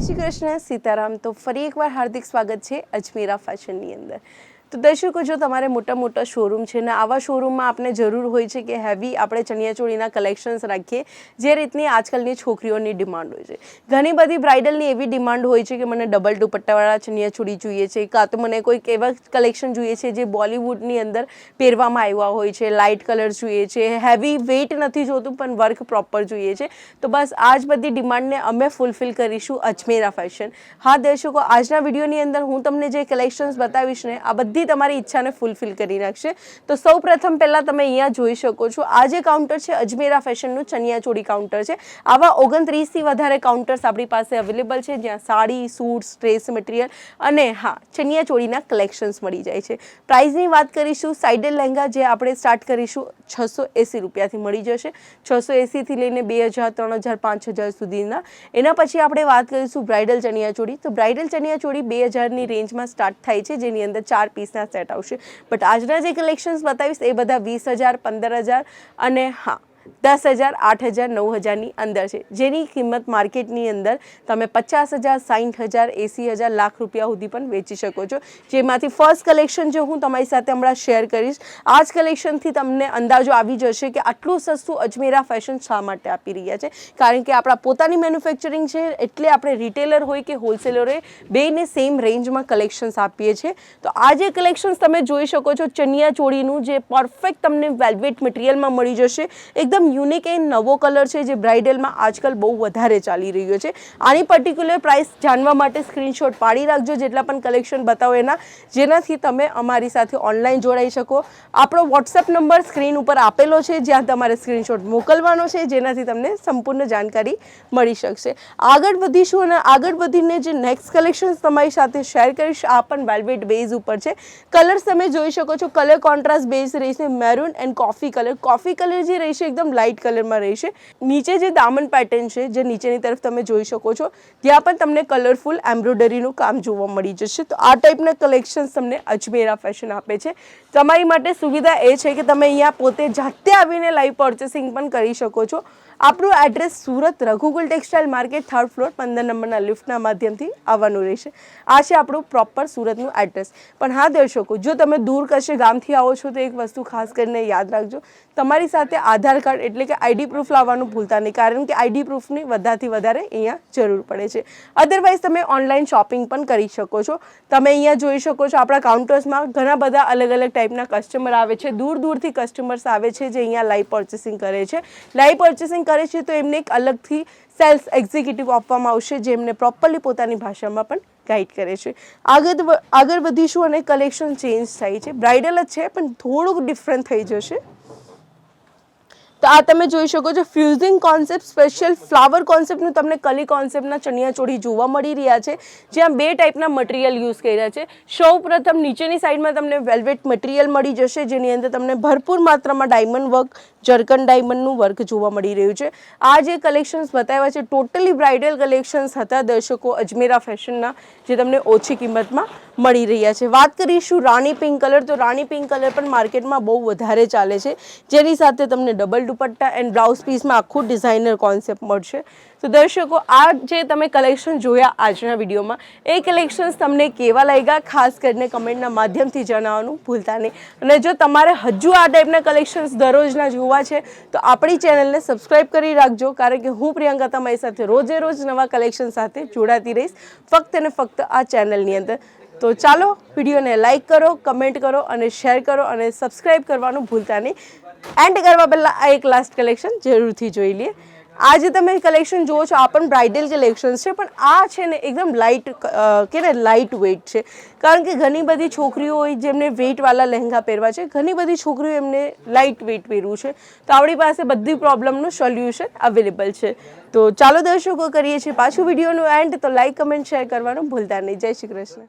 શ્રી કૃષ્ણ સીતારામ. તો ફરી એકવાર હાર્દિક સ્વાગત છે અજમેરા ફેશનની અંદર. તો દર્શકો, જો તમારે મોટા મોટા શોરૂમ છે ને, આવા શોરૂમમાં આપણે જરૂર હોય છે કે હેવી આપણે ચણિયાચોળીના કલેક્શન્સ રાખીએ, જે રીતની આજકાલની છોકરીઓની ડિમાન્ડ હોય છે. ઘણી બધી બ્રાઇડલની એવી ડિમાન્ડ હોય છે કે મને ડબલ દુપટ્ટાવાળા ચણિયાચોળી જોઈએ છે, કાં તો મને કોઈક એવા કલેક્શન જોઈએ છે જે બોલિવૂડની અંદર પહેરવામાં આવ્યા હોય છે લાઇટ કલર જોઈએ છે હેવી વેઇટ નથી જોતું, પણ વર્ક પ્રોપર જોઈએ છે. તો બસ આ જ બધી ડિમાન્ડને અમે ફૂલફિલ કરીશું અજમેરા ફેશન હા દર્શકો, આજના વિડીયોની અંદર હું તમને જે કલેક્શન્સ બતાવીશ ને, આ બધી તમારી ઈચ્છાને ફૂલફિલ કરી નાખશે. તો સૌ પ્રથમ પહેલાં તમે અહીંયા જોઈ શકો છો, આ જે કાઉન્ટર છે, અજમેરા ફેશનનું ચણિયાચોળી કાઉન્ટર છે. આવા ઓગણત્રીસથી વધારે કાઉન્ટર્સ આપણી પાસે અવેલેબલ છે, જ્યાં સાડી સૂટ સ્ટ્રેસ મટીરિયલ અને હા, ચણિયાચોળીના કલેક્શન્સ મળી જાય છે. પ્રાઇઝની વાત કરીશું સાઇડલ લહેંગા જે આપણે સ્ટાર્ટ કરીશું, છસો એંસી રૂપિયાથી મળી જશે. છસો એંસીથી લઈને બે હજાર, ત્રણ હજાર, પાંચ હજાર સુધીના. એના પછી આપણે વાત કરીશું બ્રાઇડલ ચણિયાચોળી. તો બ્રાઇડલ ચણિયાચોળી બે હજારની રેન્જમાં સ્ટાર્ટ થાય છે, જેની અંદર ચાર પીસના સેટ આવશે. બટ આજના જે કલેક્શન્સ બતાવીશ, એ બધા વીસ હજાર, પંદર હજાર અને હા દસ હજાર, આઠ હજાર, નવ હજારની અંદર છે. જેની કિંમત માર્કેટની અંદર તમે પચાસ હજાર સાઠ હજાર, એંસી હજાર, લાખ રૂપિયા સુધી પણ વેચી શકો છો. જેમાંથી ફર્સ્ટ કલેક્શન જો હું તમારી સાથે હમણાં શેર કરીશ, આ જ કલેક્શનથી તમને અંદાજો આવી જશે કે આટલું સસ્તું અજમેરા ફેશન શા માટે આપી રહ્યા છે. કારણ કે આપણા પોતાની મેન્યુફેક્ચરિંગ છે, એટલે આપણે રિટેલર હોય કે હોલસેલર હોય, બેને સેમ રેન્જમાં કલેક્શન્સ આપીએ છીએ. તો આ જે કલેક્શન્સ તમે જોઈ શકો છો ચણિયા ચોળીનું જે પરફેક્ટ તમને વેલ્વેટ મટીરિયલમાં મળી જશે. એકદમ યુનિક એ નવો કલર છે જે બ્રાઇડલમાં આજકાલ બહુ વધારે ચાલી રહ્યો છે. આની પર્ટિક્યુલર પ્રાઇસ જાણવા માટે સ્ક્રીનશોટ પાડી રાખજો, જેટલા પણ કલેક્શન બતાવો એના, જેનાથી તમે અમારી સાથે ઓનલાઈન જોડાઈ શકો. આપણો વોટ્સએપ નંબર સ્ક્રીન ઉપર આપેલો છે, જ્યાં તમારે સ્ક્રીનશોટ મોકલવાનો છે, જેનાથી તમને સંપૂર્ણ જાણકારી મળી શકશે. આગળ વધીશું અને આગળ વધીને જે નેક્સ્ટ કલેક્શન્સ તમારી સાથે શેર કરીશ, આ પણ વેલ્વેટ બેઝ ઉપર છે. કલર્સ તમે જોઈ શકો છો કલર કોન્ટ્રાસ્ટ બેઝ રહેશે maroon and coffee colour coffee colour જે રહેશે એકદમ લાઇટ કલરમાં રહેશે નીચે જે દામન પેટર્ન છે, જે નીચેની તરફ તમે જોઈ શકો છો, ત્યાં પણ તમને કલરફુલ એમ્બ્રોઇડરીનું કામ જોવા મળી જશે. તો આ ટાઈપના કલેક્શન્સ તમને અજમેરા ફેશન આપે છે. તમારી માટે સુવિધા એ છે કે તમે અહીંયા પોતે જાતે આવીને લાઈવ પર્ચેસિંગ પણ કરી શકો છો. આપણું address Surat Raghukul textile market third floor પંદર નંબરના લિફ્ટના માધ્યમથી આવવાનું રહેશે. આ છે આપણું પ્રોપર સુરતનું એડ્રેસ પણ હા, દર્શકો, જો તમે દૂર કશે ગામથી આવો છો, તો એક વસ્તુ ખાસ કરીને યાદ રાખજો. તમારી સાથે આધાર કાર્ડ એટલે કે આઈડી પ્રૂફ લાવવાનું ભૂલતા નહીં, કારણ કે આઈડી પ્રૂફની વધારેથી વધારે અહીંયા જરૂર પડે છે. અધરવાઇઝ તમે ઓનલાઈન શોપિંગ પણ કરી શકો છો. તમે અહીંયા જોઈ શકો છો, આપણા કાઉન્ટર્સમાં ઘણા બધા અલગ અલગ ટાઈપના કસ્ટમર આવે છે. દૂર દૂરથી કસ્ટમર્સ આવે છે જે અહીંયા લાઈવ પર્ચેસિંગ કરે છે. લાઈવ પર્ચેસિંગ કરે છે, તો એમને એક અલગથી સેલ્સ એક્ઝિક્યુટિવ આપવામાં આવશે, જે એમને પ્રોપરલી પોતાની ભાષામાં પણ ગાઈડ કરે છે. આગળ આગળ વધીશું અને કલેક્શન ચેન્જ થાય છે. બ્રાઇડલ જ છે, પણ થોડુંક ડિફરન્ટ થઈ જશે. આ તમે જોઈ શકો છો ફ્યુઝિંગ કોન્સેપ્ટ સ્પેશિયલ ફ્લાવર કોન્સેપ્ટનું તમને કલી કોન્સેપ્ટના ચણિયાચોળી જોવા મળી રહ્યા છે, જ્યાં બે ટાઈપના મટીરિયલ યુઝ કર્યા છે. સૌ પ્રથમ નીચેની સાઈડમાં તમને વેલ્વેટ મટીરિયલ મળી જશે, જેની અંદર તમને ભરપૂર માત્રામાં ડાયમંડ વર્ક જર્કન ડાયમંડનું વર્ક જોવા મળી રહ્યું છે. આ જે કલેક્શન્સ બતાવ્યા છે ટોટલી બ્રાઇડલ કલેક્શન્સ હતા દર્શકો અજમેરા ફેશનના જે તમને ઓછી કિંમતમાં મળી રહ્યા છે. વાત કરીશું રાણી પિંક કલર તો રાણી પિંક કલર પણ માર્કેટમાં બહુ વધારે ચાલે છે. જેની સાથે તમને ડબલ દુપટ્ટા એન્ડ બ્લાઉઝ પીસમાં આખું ડિઝાઇનર કોન્સેપ્ટ મળશે. તો દર્શકો, આ જે તમે કલેક્શન જોયા આજના વિડીયોમાં, એ કલેક્શન્સ તમને કેવા લાગ્યા? ખાસ કરીને કમેન્ટના માધ્યમથી જણાવવાનું ભૂલતા નહીં. અને જો તમારે હજુ આ ટાઈપના કલેક્શન્સ દરરોજના જોવા છે, તો આપણી ચેનલને સબસ્ક્રાઈબ કરી રાખજો, કારણ કે હું પ્રિયંકા તમારી સાથે રોજે રોજ નવા કલેક્શન સાથે જોડાતી રહીશ, ફક્ત અને ફક્ત આ ચેનલની અંદર. તો ચાલો, વિડીયોને લાઇક કરો કમેન્ટ કરો અને શેર કરો અને સબસ્ક્રાઈબ કરવાનું ભૂલતા નહીં. એન્ડ કરવા પહેલાં આ એક લાસ્ટ કલેક્શન જરૂરથી જોઈ લઈએ. આજે તમે કલેક્શન જુઓ છો, આ પણ બ્રાઇડલ કલેક્શન્સ છે, પણ આ છે ને એકદમ લાઇટ કે ને લાઇટ વેઇટ છે. કારણ કે ઘણી બધી છોકરીઓ હોય જેમને વેઇટવાળા લહેંગા પહેરવા છે, ઘણી બધી છોકરીઓ એમને લાઇટ વેઇટ પહેરવું છે. તો આપણી પાસે બધી પ્રોબ્લેમનું સોલ્યુશન અવેલેબલ છે. તો ચાલો દર્શકો, કરીએ છીએ પાછું વિડીયોનું એન્ડ તો લાઇક કમેન્ટ શેર કરવાનું ભૂલતા નહીં. જય શ્રી કૃષ્ણ.